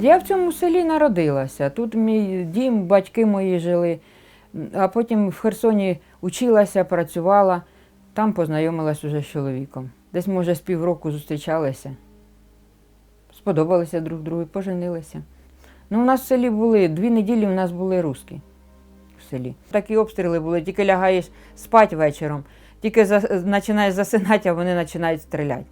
Я в цьому селі народилася. Тут мій дім, батьки мої жили, а потім в Херсоні училася, працювала, там познайомилась уже з чоловіком. Десь, може, з півроку зустрічалися. Сподобалися друг другу, поженилися. Ну, у нас в селі були, дві неділі у нас були русські в селі. Такі обстріли були, тільки лягаєш спати вечором, тільки починаєш засинати, а вони починають стріляти.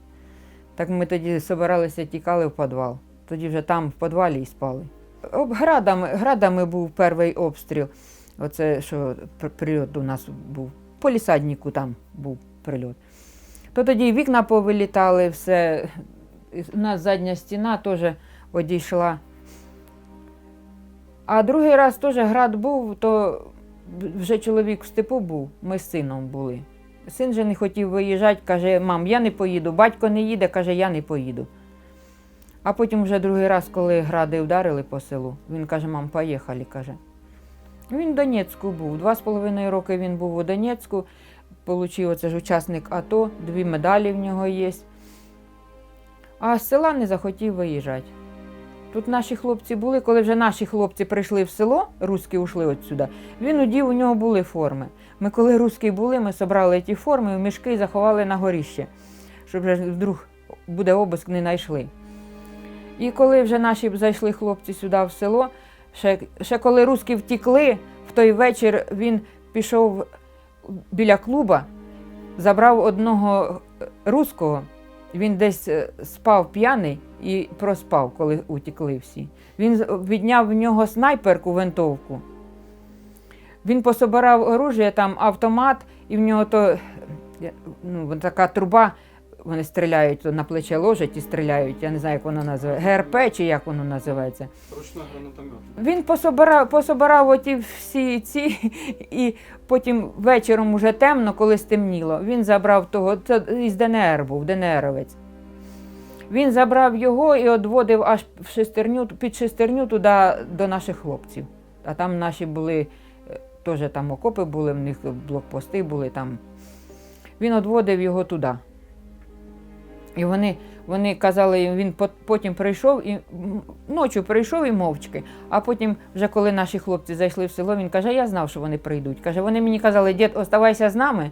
Так ми тоді збиралися, тікали в підвал. Тоді вже там, в підвалі і спали. Градами, градами був перший обстріл. Оце що прильот у нас був. По лісаднику там був прильот. То тоді вікна повилітали, все. У нас задня стіна теж одійшла. А другий раз теж град був, то вже чоловік в степу був, ми з сином були. Син же не хотів виїжджати, каже, мам, я не поїду. Батько не їде, каже, я не поїду. А потім вже другий раз, коли гради вдарили по селу, він каже, мам, поїхали, каже. Він в Донецьку був. Два з половиною роки він був у Донецьку, отримав оце ж учасник АТО, дві медалі в нього є. А з села не захотів виїжджати. Тут наші хлопці були, коли вже наші хлопці прийшли в село, руські ушли отсюди, він удів, у нього були форми. Ми, коли руські були, ми зібрали ті форми в мішки заховали на горіще, щоб вже вдруг буде обиск, не знайшли. І коли вже наші зайшли хлопці сюди в село, ще, ще коли руські втікли, в той вечір він пішов біля клуба, забрав одного е, руського, він десь е, спав п'яний і проспав, коли утікли всі. Він відняв в нього снайперку, винтовку. Він пособирав оружие, там автомат, і в нього то е, ну, така труба, вони стріляють, на плече ложать і стріляють. Я не знаю, як воно називається. ГРП чи як воно називається. Ручна гранатомет. Він пособирав, пособирав оті всі ці, і потім вечором уже темно, коли стемніло, він забрав того, це із ДНР був, ДНРовець. Він забрав його і одводив аж в шестерню, під шестерню туди до наших хлопців. А там наші були, е, теж там окопи були, в них блокпости були там. Він одводив його туди. І вони, вони казали, він потім прийшов і ночі прийшов і мовчки. А потім, вже коли наші хлопці зайшли в село, він каже, я знав, що вони прийдуть. Каже, вони мені казали, дід, оставайся з нами.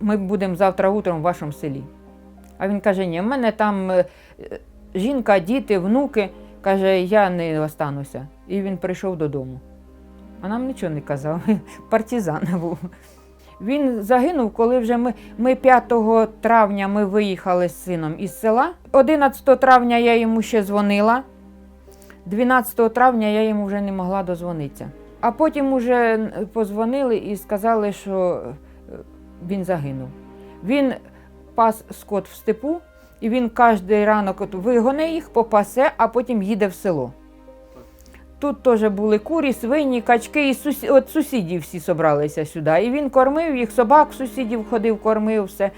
Ми будемо завтра утром в вашому селі. А він каже, ні, в мене там е, жінка, діти, внуки. Каже, я не остануся. І він прийшов додому. А нам нічого не казав. Партизан був. Він загинув, коли вже ми, ми 5 травня ми виїхали з сином із села. 11 травня я йому ще дзвонила. 12 травня я йому вже не могла дозвонитися. А потім уже позвонили і сказали, що е, він загинув. Він пас скот в степу, і він кожен ранок вигоне їх, попасе, а потім їде в село. Тут теж були курі, свині, качки, і сусі... от сусідів всі зібралися сюди. І він кормив їх, собак сусідів ходив, кормив все,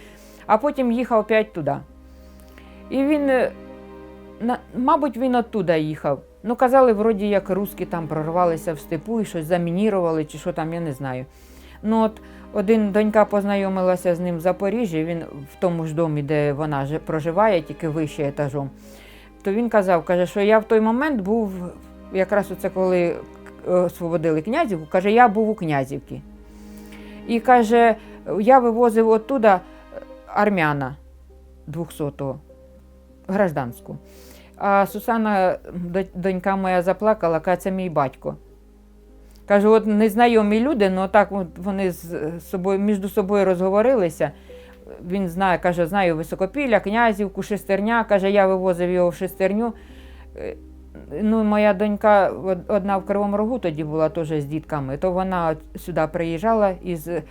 а потім їхав опять туди. І він, е, мабуть, він оттуда їхав. Ну, казали, вроді як русські там прорвалися в степу і щось замінірували, чи що там, я не знаю. Ну, от один донька познайомилася з ним в Запоріжжі, він в тому ж домі, де вона проживає, тільки вище етажом. То він казав, каже, що я в той момент був, якраз оце коли е, освободили князівку, каже, я був у князівці. І каже, я вивозив оттуда е, армяна 200-го, гражданську. А Сусана, донька моя, заплакала, каже, це мій батько. Каже, от незнайомі люди, ну так от вони з собою, між собою розговорилися. Він знає, каже, знаю Високопілля, Князівку, Шестерня. Каже, я вивозив його в шестерню. Ну, моя донька одна в Кривому Рогу тоді була теж з дітками, то вона сюди приїжджала із е,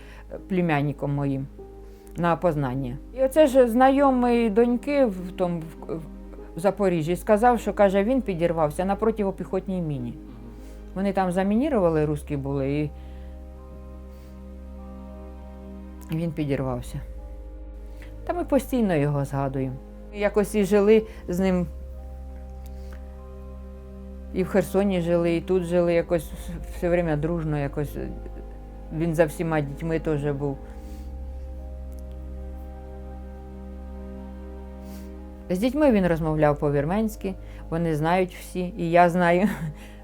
племянником моїм на опознання. І оце ж знайомий доньки в тому в Запоріжжі сказав, що каже, він підірвався на противопіхотній міні. Вони там замінірували, русські були, і він підірвався. Та ми постійно його згадуємо. Якось і жили з ним. І в Херсоні жили, і тут жили якось все время дружно, якось. Він за всіма дітьми теж був. З дітьми він розмовляв по-вірменськи, вони знають всі, і я знаю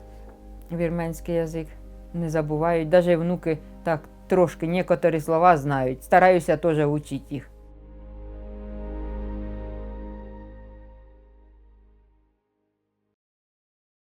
вірменський язик. Не забувають. Навіть внуки так трошки некоторі слова знають. Стараюся теж вчити їх.